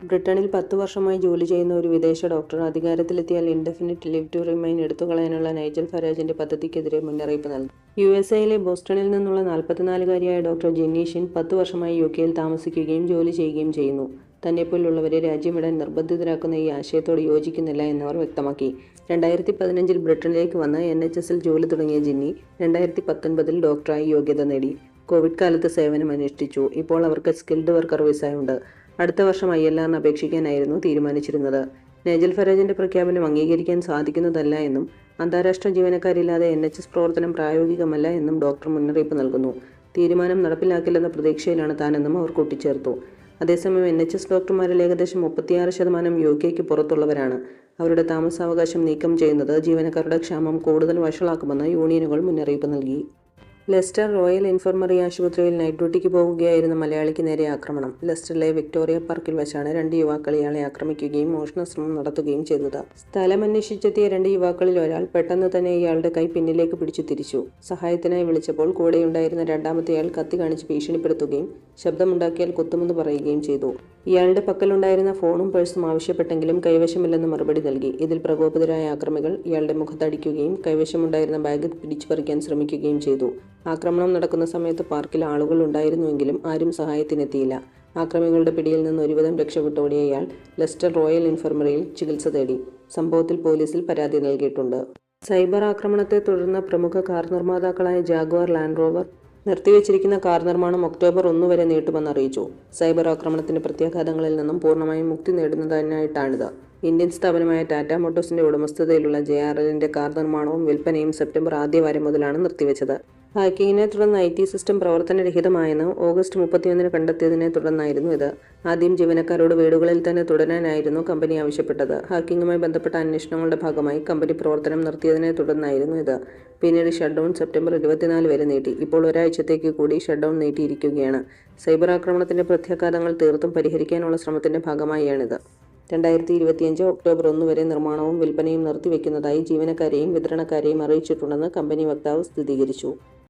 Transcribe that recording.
ബ്രിട്ടനിൽ പത്ത് വർഷമായി ജോലി ചെയ്യുന്ന ഒരു വിദേശ ഡോക്ടർ അധികാരത്തിലെത്തിയാൽ ഇൻഡെഫിനിറ്റ് ലിവ് ടു റിമൈൻ എടുത്തുകളയാനുള്ള നൈജൽ ഫരാജിന്റെ പദ്ധതിക്കെതിരെ മുന്നറിയിപ്പ് നൽകി. യു എസ് എയിലെ ബോസ്റ്റണിൽ നിന്നുള്ള നാൽപ്പത്തിനാലുകാരിയായ ഡോക്ടർ ജെന്നീഷിൻ പത്ത് വർഷമായി യു കെയിൽ താമസിക്കുകയും ജോലി ചെയ്യുകയും ചെയ്യുന്നു. തന്നെപ്പോലുള്ളവരെ രാജ്യം വിടാൻ നിർബന്ധിതരാക്കുന്ന ഈ ആശയത്തോട് യോജിക്കുന്നില്ല എന്നവർ വ്യക്തമാക്കി. രണ്ടായിരത്തി പതിനഞ്ചിൽ ബ്രിട്ടനിലേക്ക് വന്ന് എൻ എച്ച് എസിൽ ജോലി തുടങ്ങിയ ജിന്നി രണ്ടായിരത്തി പത്തൊൻപതിൽ ഡോക്ടറായി യോഗ്യത നേടി. കോവിഡ് കാലത്ത് സേവനം അനുഷ്ഠിച്ചു ഇപ്പോൾ അവർക്ക് സ്കിൽഡ് വർക്കർ വിസയുണ്ട്. അടുത്ത വർഷം ഐ എൽ ആറിന് അപേക്ഷിക്കാനായിരുന്നു തീരുമാനിച്ചിരുന്നത്. നേജൽ ഫരാജിന്റെ പ്രഖ്യാപനം അംഗീകരിക്കാൻ സാധിക്കുന്നതല്ല എന്നും അന്താരാഷ്ട്ര ജീവനക്കാരില്ലാതെ എൻ എച്ച് എസ് പ്രവർത്തനം പ്രായോഗികമല്ല എന്നും ഡോക്ടർ മുന്നറിയിപ്പ് നൽകുന്നു. തീരുമാനം നടപ്പിലാക്കില്ലെന്ന പ്രതീക്ഷയിലാണ് താനെന്നും അവർ കൂട്ടിച്ചേർത്തു. അതേസമയം എൻ എച്ച് എസ് ഡോക്ടർമാരിൽ ഏകദേശം മുപ്പത്തിയാറ് ശതമാനം യു കെക്ക് പുറത്തുള്ളവരാണ്. അവരുടെ താമസാവകാശം നീക്കം ചെയ്യുന്നത് ജീവനക്കാരുടെ ക്ഷാമം കൂടുതൽ വഷളാക്കുമെന്ന് യൂണിയനുകൾ മുന്നറിയിപ്പ് നൽകി. ലെസ്റ്റർ റോയൽ ഇൻഫർമറി ആശുപത്രിയിൽ നൈറ്റ് ഡ്യൂട്ടിക്ക് പോവുകയായിരുന്ന മലയാളിക്ക് നേരെ ആക്രമണം. ലെസ്റ്ററിലെ വിക്ടോറിയ പാർക്കിൽ വെച്ചാണ് രണ്ട് യുവാക്കൾ ഇയാളെ ആക്രമിക്കുകയും മോഷണ ശ്രമം നടത്തുകയും ചെയ്തത്. സ്ഥലമന്വേഷിച്ചെത്തിയ രണ്ട് യുവാക്കളിൽ ഒരാൾ പെട്ടെന്ന് തന്നെ ഇയാളുടെ കൈ പിന്നിലേക്ക് പിടിച്ചു തിരിച്ചു. സഹായത്തിനായി വിളിച്ചപ്പോൾ കൂടെയുണ്ടായിരുന്ന രണ്ടാമത്തെയാൾ കത്തി കാണിച്ച് ഭീഷണിപ്പെടുത്തുകയും ശബ്ദമുണ്ടാക്കിയാൽ കൊത്തുമെന്ന് പറയുകയും ചെയ്തു. ഇയാളുടെ പക്കലുണ്ടായിരുന്ന ഫോണും പേഴ്സും ആവശ്യപ്പെട്ടെങ്കിലും കൈവശമില്ലെന്ന് മറുപടി നൽകി. ഇതിൽ പ്രകോപിതരായ ആക്രമികൾ ഇയാളുടെ മുഖത്തടിക്കുകയും കൈവശമുണ്ടായിരുന്ന ബാഗ് പിടിച്ചുപറിക്കാൻ ശ്രമിക്കുകയും ചെയ്തു. ആക്രമണം നടക്കുന്ന സമയത്ത് പാർക്കിൽ ആളുകൾ ഉണ്ടായിരുന്നുവെങ്കിലും ആരും സഹായത്തിനെത്തിയില്ല. ആക്രമികളുടെ പിടിയിൽ നിന്ന് ഒരുവിധം രക്ഷപ്പെട്ടോടിയ ഇയാൾ ലെസ്റ്റർ റോയൽ ഇൻഫർമറിയിൽ ചികിത്സ തേടി. സംഭവത്തിൽ പോലീസിൽ പരാതി നൽകിയിട്ടുണ്ട്. സൈബർ ആക്രമണത്തെ തുടർന്ന് പ്രമുഖ കാർ നിർമ്മാതാക്കളായ ജാഗ്വാർ ലാൻഡ് റോവർ നിർത്തിവെച്ചിരിക്കുന്ന കാർ നിർമ്മാണം ഒക്ടോബർ ഒന്ന് വരെ നീട്ടുമെന്ന് അറിയിച്ചു. സൈബർ ആക്രമണത്തിന്റെ പ്രത്യാഘാതങ്ങളിൽ നിന്നും പൂർണമായും മുക്തി നേടുന്നതിനായിട്ടാണിത്. ഇന്ത്യൻ സ്ഥാപനമായ ടാറ്റ മോട്ടോഴ്സിന്റെ ഉടമസ്ഥതയിലുള്ള ജെ ആർ എല്ലിന്റെ കാർ നിർമ്മാണവും വിൽപ്പനയും സെപ്റ്റംബർ ആദ്യവാരം മുതലാണ് നിർത്തിവച്ചത്. ഹാക്കിങ്ങിനെ തുടർന്ന് ഐ ടി സിസ്റ്റം പ്രവർത്തനരഹിതമായെന്ന് ഓഗസ്റ്റ് മുപ്പത്തിയൊന്നിന് കണ്ടെത്തിയതിനെ തുടർന്നായിരുന്നു ഇത്. ആദ്യം ജീവനക്കാരോട് വീടുകളിൽ തന്നെ തുടരാനായിരുന്നു കമ്പനി ആവശ്യപ്പെട്ടത്. ഹാക്കിങ്ങുമായി ബന്ധപ്പെട്ട അന്വേഷണങ്ങളുടെ ഭാഗമായി കമ്പനി പ്രവർത്തനം നിർത്തിയതിനെ തുടർന്നായിരുന്നു ഇത്. പിന്നീട് ഷട്ട്ഡൗൺ സെപ്റ്റംബർ ഇരുപത്തിനാല് വരെ നീട്ടി. ഇപ്പോൾ ഒരാഴ്ചത്തേക്ക് കൂടി ഷട്ട്ഡൗൺ നീട്ടിയിരിക്കുകയാണ്. സൈബർ ആക്രമണത്തിന്റെ പ്രത്യാഘാതങ്ങൾ തീർത്തും പരിഹരിക്കാനുള്ള ശ്രമത്തിന്റെ ഭാഗമായാണിത് രണ്ടായിരത്തി ഇരുപത്തിയഞ്ച് ഒക്ടോബർ ഒന്ന് വരെ നിർമ്മാണവും വിൽപ്പനയും നിർത്തിവെക്കുന്നതായി ജീവനക്കാരെയും വിതരണക്കാരെയും അറിയിച്ചിട്ടുണ്ടെന്ന് കമ്പനി വക്താവ് സ്ഥിരീകരിച്ചു.